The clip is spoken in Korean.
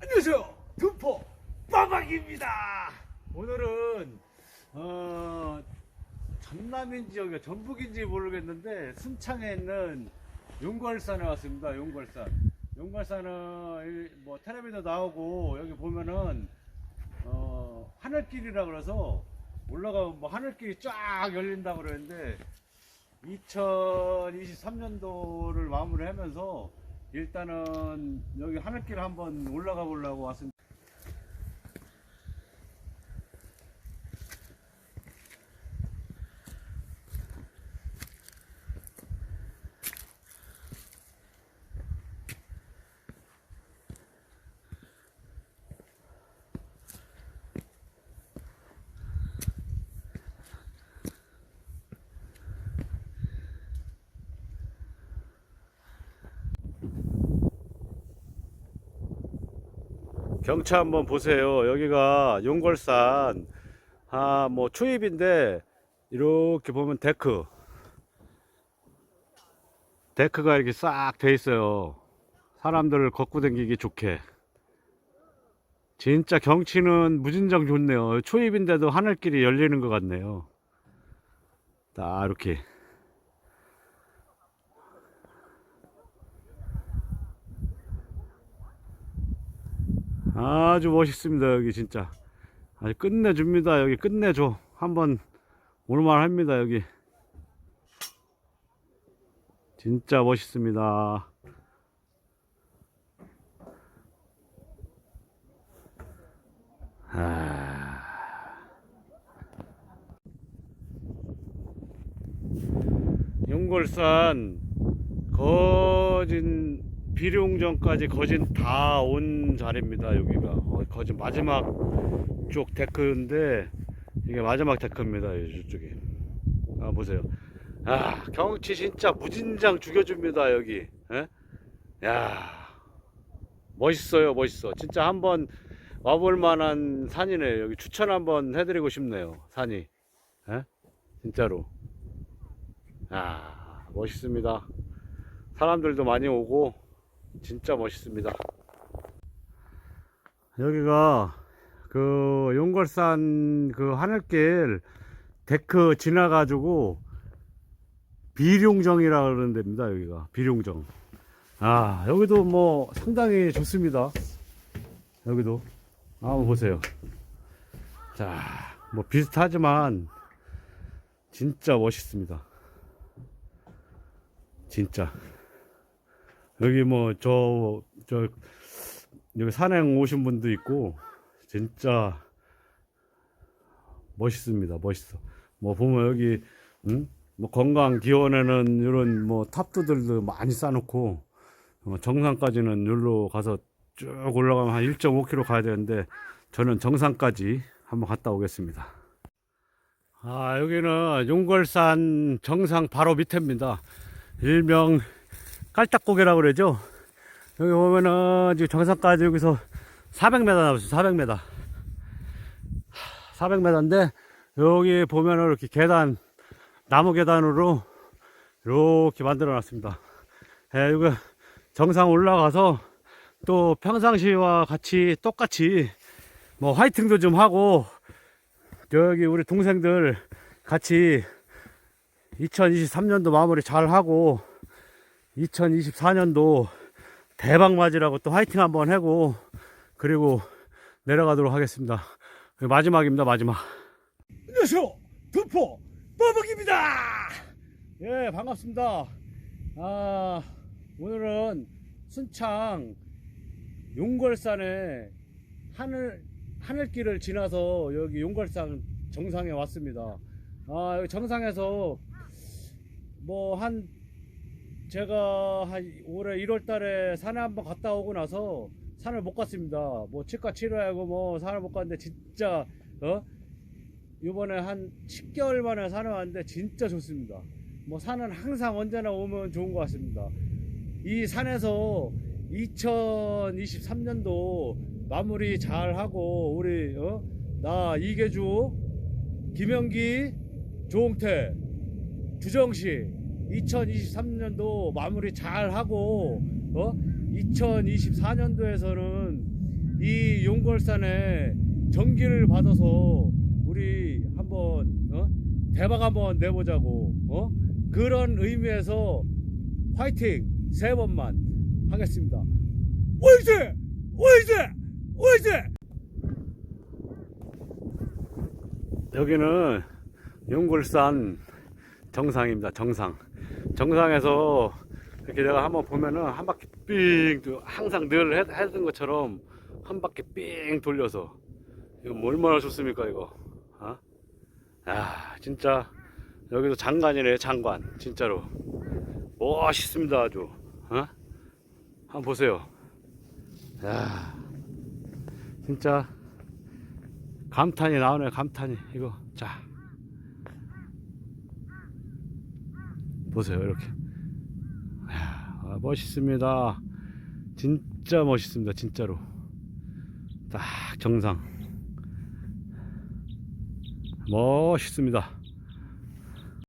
안녕하세요. 두포 빠박입니다. 오늘은 어, 전남인지 여기 전북인지 모르겠는데 순창에 있는 용걸산에 왔습니다. 용걸산. 용걸산은 일- 뭐 텔레비도 나오고 여기 보면은 어, 하늘길이라 그래서 올라가면 뭐 하늘길이 쫙 열린다 그러는데 2023년도를 마무리하면서 일단은 여기 하늘길 한번 올라가 보려고 왔습니다. 경차 한번 보세요. 여기가 용골산 아 뭐 초입인데 이렇게 보면 데크 데크가 이렇게 싹 돼 있어요. 사람들을 걷고 다니기 좋게. 진짜 경치는 무진장 좋네요. 초입인데도 하늘길이 열리는 것 같네요. 딱 이렇게. 아주 멋있습니다 여기 진짜. 아주 끝내줍니다 여기 끝내줘. 한번 올만 합니다 여기. 진짜 멋있습니다. 아... 용골산 거진 비룡전까지 거진 다 온 자리입니다 여기가. 어, 거진 마지막 쪽 데크인데 이게 마지막 데크입니다 이쪽에 아 보세요. 아 경치 진짜 무진장 죽여줍니다 여기. 예? 야 멋있어요 멋있어. 진짜 한번 와볼 만한 산이네요 여기 추천 한번 해드리고 싶네요 산이. 예? 진짜로. 아 멋있습니다. 사람들도 많이 오고 진짜 멋있습니다. 여기가 그 용걸산 그 하늘길 데크 지나가지고 비룡정이라 그러는 데입니다. 여기가 비룡정. 아 여기도 뭐 상당히 좋습니다. 여기도 한번 보세요. 자 뭐 비슷하지만 진짜 멋있습니다. 진짜. 여기 뭐 저 저 여기 산행 오신 분도 있고 진짜 멋있습니다. 멋있어. 뭐 보면 여기 응? 뭐 건강 기원에는 이런 뭐 탑도들도 많이 쌓아놓고 어, 정상까지는 여기로 가서 쭉 올라가면 한 1.5km 가야 되는데 저는 정상까지 한번 갔다 오겠습니다. 아 여기는 용걸산 정상 바로 밑에입니다. 일명 깔딱고개라고 그러죠. 여기 보면은 지금 정상까지 여기서 400m 남았어요. 400m. 400m인데 여기 보면은 이렇게 계단 나무 계단으로 이렇게 만들어 놨습니다. 예, 여기 정상 올라가서 또 평상시와 같이 똑같이 뭐 화이팅도 좀 하고 여기 우리 동생들 같이 2023년도 마무리 잘 하고 2024년도 대박 맞으라고 또 화이팅 한번 하고 그리고 내려가도록 하겠습니다. 마지막입니다, 마지막. 안녕하세요. 두포 뻐벅입니다. 예, 반갑습니다. 아, 오늘은 순창 용걸산에 하늘 하늘길을 지나서 여기 용걸산 정상에 왔습니다. 아, 여기 정상에서 뭐 한 제가 한 올해 1월 달에 산에 한번 갔다 오고 나서 산을 못 갔습니다. 뭐 치과 치료하고 뭐 산을 못 갔는데 진짜 어? 이번에 한 10개월 만에 산에 왔는데 진짜 좋습니다. 뭐 산은 항상 언제나 오면 좋은 것 같습니다. 이 산에서 2023년도 마무리 잘 하고 우리 어? 나 이계주, 김영기, 조홍태, 주정씨 2023년도 마무리 잘 하고 어? 2024년도에서는 이 용골산에 전기를 받아서 우리 한번 어? 대박 한번 내보자고 어? 그런 의미에서 화이팅 세 번만 하겠습니다. 오이제 오이제 오이제 여기는 용골산 정상입니다. 정상. 정상에서 이렇게 내가 한번 보면은 한 바퀴 삥 도- 항상 늘 해- 했던 것처럼 한 바퀴 삥 돌려서 이거 뭐 얼마나 좋습니까 이거? 어? 야 진짜 여기도 장관이네 장관 진짜로 멋있습니다 아주. 어? 한번 보세요. 야 진짜 감탄이 나오네 감탄이 이거 자 보세요 이렇게. 아, 멋있습니다. 진짜 멋있습니다 진짜로. 딱 정상. 멋있습니다